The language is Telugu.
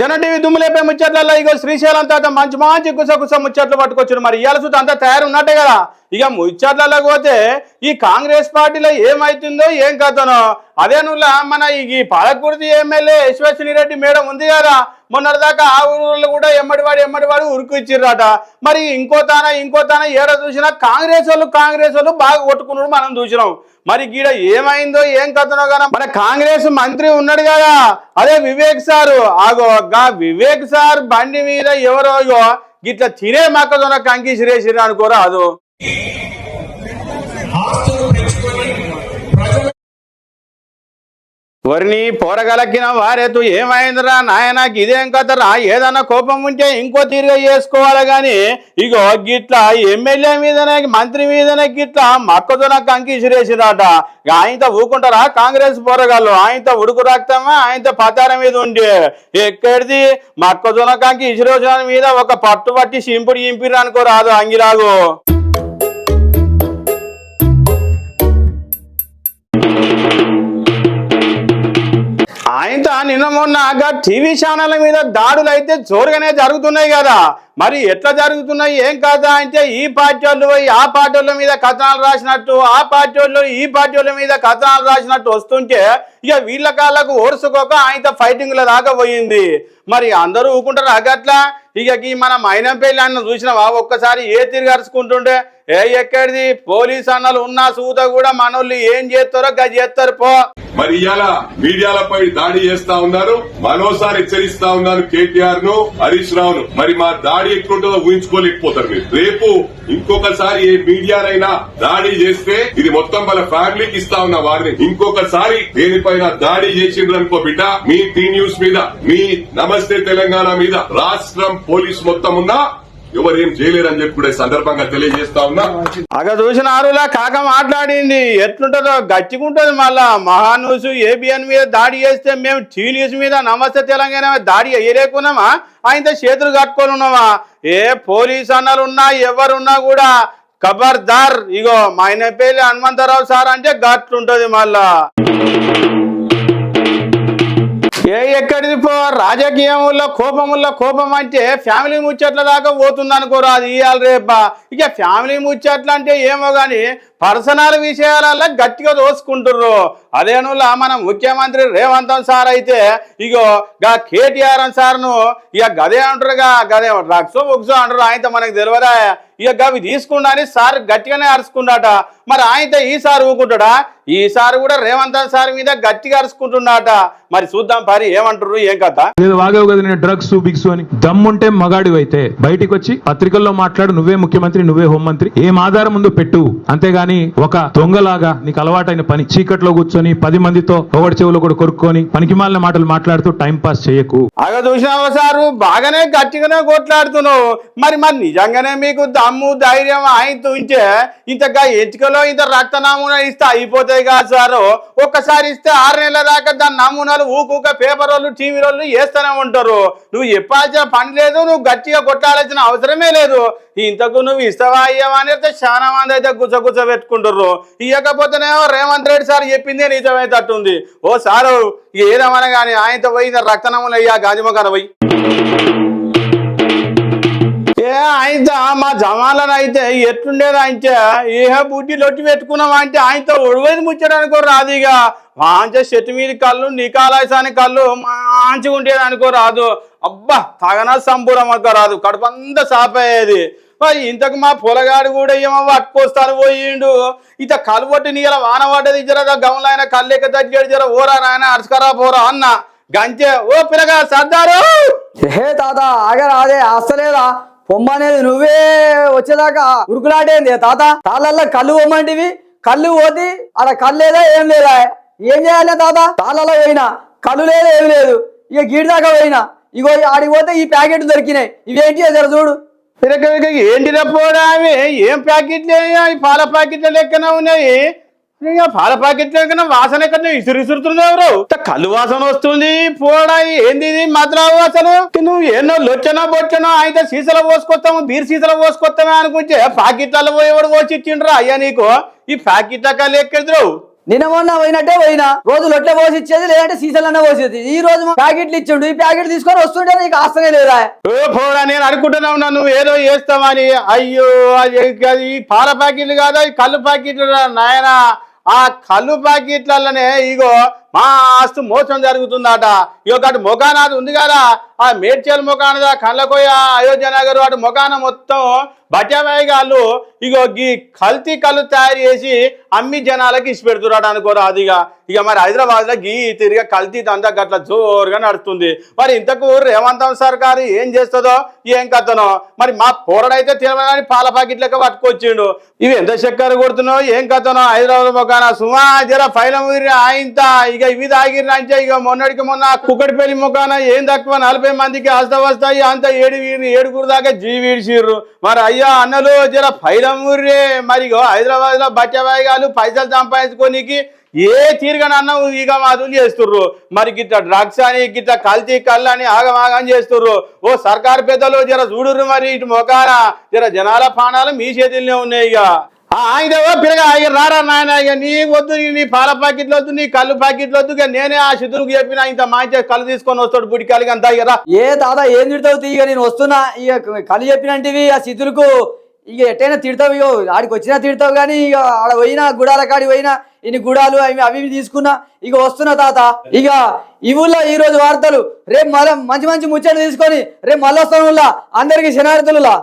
జన టీవీ దుమ్ములేపే ముచ్చట్లలో ఇగో శ్రీశైలం తాత మంచి మంచి గుసగుస ముచ్చట్లు పట్టుకొచ్చారు మరి ఇవాళ చూస్తే అంతా తయారున్నట్టే కదా. ఇక ముచ్చట్లలో పోతే ఈ కాంగ్రెస్ పార్టీలో ఏమైతుందో ఏం కథనో? అదే నువ్వు మన ఈ పాలకుర్తి ఎమ్మెల్యే యశ్వశ్వని రెడ్డి మేడం ఉంది కదా? మొన్నటిదాకా ఆ ఊళ్ళో కూడా ఎమ్మడివాడు ఎమ్మడివాడు ఉరికి ఇచ్చిర్రట మరి ఇంకో తాన ఇంకో తాన ఏడ చూసినా కాంగ్రెస్ వాళ్ళు కాంగ్రెస్ వాళ్ళు బాగా కొట్టుకున్నాడు మనం చూసినాం. మరి గీడ ఏమైందో ఏం కథనో కదా మన కాంగ్రెస్ మంత్రి ఉన్నాడు కదా? అదే వివేక్ సారు. ఆగో గా వివేక్ సార్ బండి మీద ఎవరో ఇట్లా తినే మొక్కజొన్న కంకి సిరేసిరా అనుకోరా అదో వరిని పోరగలక్కిన వారేతు ఏమైందిరా నాయన? ఇదేం కదరా ఏదన్నా కోపం ఉంటే ఇంకో తీరుగా చేసుకోవాలి గాని ఇగో గిట్లా ఎమ్మెల్యే మీదనే మంత్రి మీదనే గిట్లా మక్కతో కంకి ఇసిరేసిరాట. ఆయనతో ఊకుంటారా కాంగ్రెస్ పోరగాళ్ళు? ఆయనతో ఉడుకు రక్తమా? ఆయనతో పతారం మీద ఉండే? ఎక్కడిది? మక్కజొనకాంకి కంకి మీద ఒక పట్టు పట్టి సింపుడు ఇంపిరు అనుకో రాదు అంగిరాగు. ఆయనతో నిన్న మొన్న టీవీ ఛానళ్ళ మీద దాడులు అయితే జోరుగానే జరుగుతున్నాయి కదా. మరి ఎట్లా జరుగుతున్నాయి? ఏం కాదా అంటే ఈ పార్టీ వాళ్ళు ఆ పార్టీ వాళ్ళ మీద కథనాలు రాసినట్టు ఆ పార్టీ వాళ్ళు ఈ పార్టీ వాళ్ళ మీద కథనాలు రాసినట్టు వస్తుంటే ఇక వీళ్ళ కాళ్ళకు ఓర్చుకోక ఆయన ఫైటింగ్ల దాకా పోయింది. మరి అందరూ ఊకుంటారు అగట్లా? ఇక ఈ మన మైనంపల్లి అన్న చూసినావా? ఒక్కసారి ఏ తిరిగి అరుచుకుంటుండే ఏ ఎక్కడిది? పోలీస్ అన్నలు ఉన్నా సూత కూడా మనోళ్ళు ఏం చేస్తారో గది చేస్తారు పో. మరి ఇవాళ మీడియాలపై దాడి చేస్తా ఉన్నారు. మరోసారి హెచ్చరిస్తా ఉన్నాను కేటీఆర్ను హరీష్ రావును. మరి మా దాడి ఎట్లుంటుందో ఊహించుకోలేకపోతారు మీరు. రేపు ఇంకొకసారి ఏ మీడియానైనా దాడి చేస్తే ఇది మొత్తం వాళ్ళ ఫ్యామిలీకి ఇస్తా ఉన్న వారిని ఇంకొకసారి దేనిపైన దాడి చేసిండ్రు అనుకో బిడ్డ మీ టీ న్యూస్ మీద మీ నమస్తే తెలంగాణ మీద రాష్ట్రం పోలీస్ మొత్తం ఉన్నా ఎవరేం చేయలేరని చెప్పి కూడా సందర్భంగా తెలియజేస్తా ఉన్నా. అగ చూసిన ఆరులా కాక మాట్లాడింది. ఎట్లుంటుందో గట్టిగుంటది మళ్ళా. మహాన్యూస్ ఏబిఎన్ మీద దాడి చేస్తే మేము టీ న్యూస్ మీద నమస్తే తెలంగాణ మీద దాడి వేయలేకున్నామా ఆయనతో చేతులు కట్టుకొని ఉన్నామా? ఏ పోలీస్ అన్నలు ఉన్నా ఎవరున్నా కూడా ఖబర్దార్. ఇగో మా ఆయన పేరు హనుమంతరావు సార్ అంటే గట్లుంటది మళ్ళా. ఏ ఎక్కడిది పో? రాజకీయంలో కోపముల్లో కోపం అంటే ఫ్యామిలీ ముచ్చట్ల దాకా పోతుంది అనుకోరు అది ఇవాళ రేపా ఇక ఫ్యామిలీ ముచ్చట్లు అంటే ఏమో కానీ పర్సనల్ విషయాలలో గట్టిగా దోసుకుంటుర్రు. అదేనులా మనం ముఖ్యమంత్రి రేవంత్ సార్ అయితే ఇగో గా కేటీఆర్ సార్ను ఇక గదే అంటారుగా గదే రక్సో బుగ్స్ అంటారు ఆయనతో మనకు తెలియదా ఇక గవి తీసుకున్నాని సార్ గట్టిగానే అరుచుకున్నాట మరి ఆయనతో ఈ సార్ ఊకుంటాడా? ఈ కూడా రేవంత్ సార్ మీద గట్టిగా అరుచుకుంటున్నాట. మరి చూద్దాం పరి ఏమంటారు ఏం కథ? లేదు వాగవు కదా నేను డ్రగ్స్ బిగ్స్ అని. దమ్ముంటే మగాడి అయితే బయటికి వచ్చి పత్రికల్లో మాట్లాడు నువ్వే ముఖ్యమంత్రి నువ్వే హోంమంత్రి. ఏం ఆధారం ముందు పెట్టు. అంతేగాని ఒక దొంగలాగా నీకు అలవాటైన పని. చీకట్లో కూర్చొని పది మందితో ఒకటి చెవులు కూడా కొరుక్కొని పనికిమాలిన మాటలు మాట్లాడుతూ టైం పాస్ చేయకు. అగ చూసినావా సారు? బాగానే గట్టిగానే కొట్లాడుతున్నావు. మరి మరి నిజంగానే మీకు దమ్ము ధైర్యం ఆయనతో ఉంటే ఇంతగా ఎంచుకలో ఇంత రక్త నమూనా ఇస్తే అయిపోతాయి కాదు సారు. ఒక్కసారి ఇస్తే ఆరు నెలల దాకా దాని నమూనాలు ఊకూక పేపర్ వాళ్ళు టీవీ వాళ్ళు వేస్తూనే ఉంటారు. నువ్వు చెప్పాల్సిన పని లేదు నువ్వు గట్టిగా కొట్టాల్సిన అవసరమే లేదు. ఇంతకు నువ్వు ఇస్తావా అయ్యావా అని అయితే చాలా మంది అయితే గుచ్చ గుచ్చ పెట్టుకుంటారు ఇవ్వకపోతేనేమో రేవంత్ రెడ్డి సార్ చెప్పిందే నిజమైతట్టుంది. ఓ సారు ఏదేమన్నా కానీ ఆయనతో పోయి రక్తనములు అయ్యా గాజుమకాన పోయి. ఏ ఆయనతో మా జమాలను అయితే ఎట్లుండేది ఆయనతో? ఏ బుద్ధి లొట్టి పెట్టుకున్నాం అంటే ఆయనతో ఒడవది ముచ్చడానికి రాదు ఇక మాంచ చెట్టు మీద కళ్ళు నికాలాసాని కళ్ళు మంచిగా ఉండేది అనుకో రాదు. అబ్బా తగన సంపూరం అనుకో రాదు. కడుపంతా సాపయ్యేది. ఇంతకు మా పొలగాడు కూడా ఏమో పట్టుకొస్తాను పోయిండు. ఇత కలువొట్టి నీళ్ళ వాన పడ్డది జర గమలైన కళ్ళెక్క తగ్గాడు జర ఓరా నాయన అరుచుకరా పోరా అన్న. గంచే ఓ పిల్లగా సర్దారు! హే తాత ఆగరా అదే అస్తలేదా? పొమ్మనేది నువ్వే వచ్చేదాకా ఉరుకులాటేంది తాత? తాళ్ళల్లో కళ్ళు పొమ్మంటివి కళ్ళు పోతి అలా కళ్ళు లేదా ఏం లేదా? ఏం చేయాలి తాత? తాళ్ళలో పోయినా కళ్ళు లేదు ఏం లేదు. ఇక గీడి దాకా పోయినా. ఇగో ఆడికి పోతే ఈ ప్యాకెట్ దొరికినాయి. ఇవేంటి చూడు. ఏంటి పోడా ఏం ప్యాకెట్లు ఈ పాల ప్యాకెట్ల లెక్కన ఉన్నాయి. ఇక పాల ప్యాకెట్ లెక్కన వాసన ఎక్కడ ఇసురు ఇసురుతున్నావు ఎవరు కళ్ళు వాసన వస్తుంది. పోడా ఏంది ఇది? వాసన? అసలు నువ్వు ఎన్నో లొచ్చనో బొచ్చనో అయితే సీసలో పోసుకొస్తాము బీర్ సీసలో పోసుకొస్తామే అనుకుంటే ప్యాకెట్లలో పోయేవాడు పోసి ఇచ్చిండ్రా? అయ్యా నీకు ఈ ప్యాకెట్ల కళ్ళు ఎక్కడిద్రావు? నిన్న మొన్న పోయినట్టే పోయినా. రోజు లొట్ల పోసి ఇచ్చేది లేదంటే సీసాలన్నా పోసేది ఈ రోజు ప్యాకెట్లు ఇచ్చిండు. ఈ ప్యాకెట్ తీసుకొని వస్తుంటే నీకు ఆస్తనే లేదా? ఓ పోరా నేను అనుకుంటున్నా ఉన్నా నువ్వు ఏదో చేస్తామని అయ్యో ఈ పాల ప్యాకెట్లు కాదా? ఈ కళ్ళు ప్యాకెట్లు నాయన. ఆ కళ్ళు ప్యాకెట్లనే ఇగో మాస్తు మోసం జరుగుతుందట. ఇక అటు మొగానాది ఉంది కదా. ఆ మేడ్చేలు మొగానదా కళ్ళకోయ అయోధ్య నగర్ అటు మొగాన మొత్తం బట్యాబాయి గాళ్ళు ఇగో గీ కల్తీ కళ్ళు తయారు చేసి అమ్మి జనాలకి ఇచ్చి పెడుతున్నాడు అనుకోరు అదిగా. ఇక మరి హైదరాబాద్లో గీ తిరిగి కల్తీ అంతా గట్ల జోరుగా నడుస్తుంది. మరి ఇంతకు రేవంత్ సర్కారు ఏం చేస్తుందో ఏం కథనో? మరి మా పోరడైతే తినమని పాల ప్యాకెట్ లెక్క పట్టుకొచ్చిండు. ఇవి ఎంత చక్కెర కొడుతున్నావు ఏం కథనో? హైదరాబాద్ మొక్కన సుమా జర ఫైలం ఆయింత ఇక ఇవి తాగిర్రు అంటే ఇక మొన్నటికి మొన్న కుక్కడిపల్లి ముఖాన ఏం తక్కువ? నలభై మందికి అస్త వస్తాయి. అంత ఏడు ఏడుగురు దాకా జీవిడిచిర్రు మరి అయ్యా అన్నలు జర ఫైలం ఊర్రే. మరి హైదరాబాద్లో బట్టవాయిగాలు పైసలు సంపాదించుకోనికి ఏ తీరుగానన్నా ఇక మాత్రం చేస్తుర్రు. మరి గిట్ట డ్రగ్స్ అని గిట్ట కల్తీ కళ్ళు అని ఆగమాగం చేస్తుర్రు. ఓ సర్కారు పెద్దలు జర చూడుర్రు మరి ఇటు మొకాన జర జనాల ప్రాణాలు మీ చేతుల్లోనే ఉన్నాయి ఇక. ఆయన ఆగిదేవో పిల్లగా రారా నాయన ఇక నీ వద్దు నీ- పాల ప్యాకెట్లు వద్దు నీ కళ్ళు ప్యాకెట్లు వద్దు ఇక నేనే ఆ శుద్ధులకు చెప్పిన ఇంత మంచిగా కళ్ళు తీసుకొని వస్తాడు బుడికాయలకి అంతా ఏ తాత ఏం తిడతావు ఇక నేను వస్తున్నా. ఇక కళ్ళు చెప్పినంటివి ఆ సిద్ధులకు ఇక ఎట్టైనా తిడతావు ఇగో ఆడికి వచ్చినా తిడతావు కానీ ఇక ఆడ పోయినా గుడాల కాడి పోయినా ఇన్ని గుడాలు అవి అవి తీసుకున్నా ఇక వస్తున్నా తాత. ఇక ఈ ఊళ్ళో ఈ రోజు వార్తలు రేపు మళ్ళీ మంచి మంచి ముచ్చట్లు తీసుకొని రేపు మళ్ళీ వస్తాను అందరికి శనార్థులులా